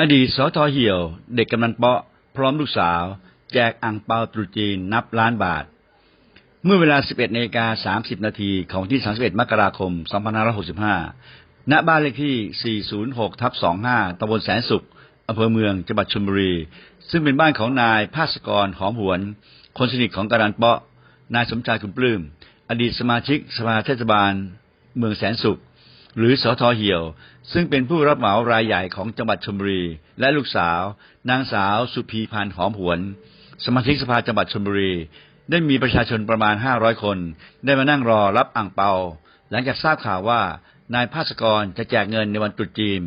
อดีตสทเหี่ยว เด็กกำนันเปาะ พร้อมลูกสาว แจกอ่างเปาตรุษจีนนับล้านบาท เมื่อเวลา 11นาฬิกา30 นาทีของที่ 31 มกราคม 2565 ณ บ้านเลขที่ 406ทับ25ตำบลแสนสุขอำเภอเมืองจังหวัดชลบุรี ซึ่งเป็นบ้านของนายภาสกรหอมหวน คนสนิทของกำนันเปาะ นายสมชายคุณปลื้ม อดีตสมาชิกสภาเทศบาล เมืองแสนสุข หรือสอทอเหี่ยว ซึ่งเป็นผู้รับเหมารายใหญ่ของจังหวัดชลบุรี และลูกสาว นางสาวสุพีพันธ์หอมหวน สมาชิกสภาจังหวัดชลบุรี ได้มีประชาชนประมาณ 500 คน ได้มานั่งรอรับอ่างเปา หลังจากทราบข่าวว่านายภาสกรจะแจกเงินในวันตรุษจีน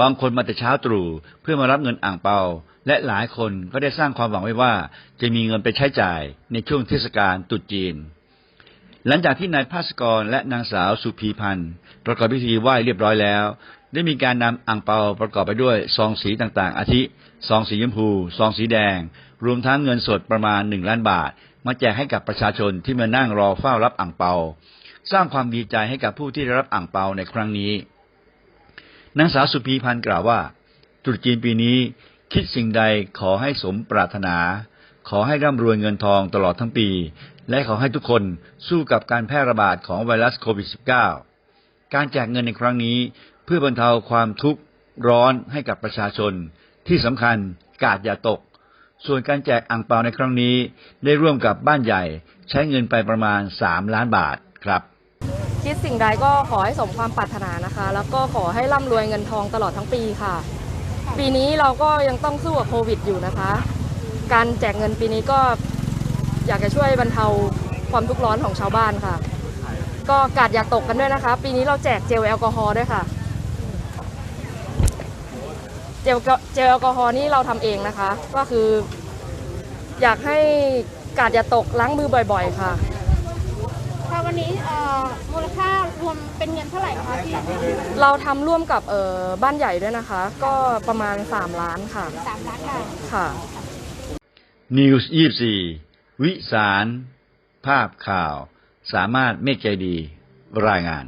บางคนมาแต่เช้าตรู่เพื่อมารับเงินอ่างเปา และหลายคนก็ได้สร้างความหวังไว้ว่า จะมีเงินไปใช้จ่ายในช่วงเทศกาลตรุษจีน หลังจากที่นายภาสกรและนางสาวสุพีพันธ์ประกอบพิธีไหว้เรียบร้อยแล้ว ได้มีการนำอ่างเปาประกอบไปด้วยซองสีต่างๆ อาทิซองสีชมพูซองสีแดง รวมทั้งเงินสดประมาณหนึ่งล้านบาท มาแจกให้กับประชาชนที่มานั่งรอเฝ้ารับอ่างเปา สร้างความดีใจให้กับผู้ที่ได้รับอ่างเปาในครั้งนี้นางสาวสุพีพันธ์กล่าวว่าตรุษจีนปีนี้คิดสิ่งใดขอให้สมปรารถนา ขอให้ร่ำรวยเงินทองตลอดทั้งปี และขอให้ทุกคนสู้กับการแพร่ระบาดของไวรัสโควิด -19 การแจกเงินในครั้งนี้ เพื่อบรรเทาความทุกข์ร้อนให้กับประชาชน ที่สำคัญกาดอย่าตก ส่วนการแจกอ่างเปาในครั้งนี้ ได้ร่วมกับบ้านใหญ่ใช้เงินไปประมาณ 3 ล้านบาทครับ คิดสิ่งใดก็ขอให้สมความปรารถนานะคะ แล้วก็ขอให้ร่ำรวยเงินทองตลอดทั้งปีค่ะ ปีนี้เราก็ยังต้องสู้กับโควิดอยู่นะคะ การแจกเงินปีนี้ก็อยากจะช่วยบรรเทาความทุกข์ร้อนของชาวบ้านค่ะ ก็กาดอย่าตกกันด้วยนะคะ ปีนี้เราแจกเจลแอลกอฮอล์ด้วยค่ะ เจลเจลแอลกอฮอล์นี่เราทำเองนะคะ ก็คือ อยากให้กาดอย่าตกล้างมือบ่อยๆ ค่ะค่ะวันนี้เอ่อมูลค่ารวมเป็นเงินเท่าไหร่คะพี่เราทำร่วมกับเอ่อบ้านใหญ่ด้วยนะคะ ก็ประมาณ 3 ล้านค่ะสามล้านบาทค่ะ นิวส์ยี่สี่วิสาร ภาพข่าว สามารถเมฆใจดี รายงาน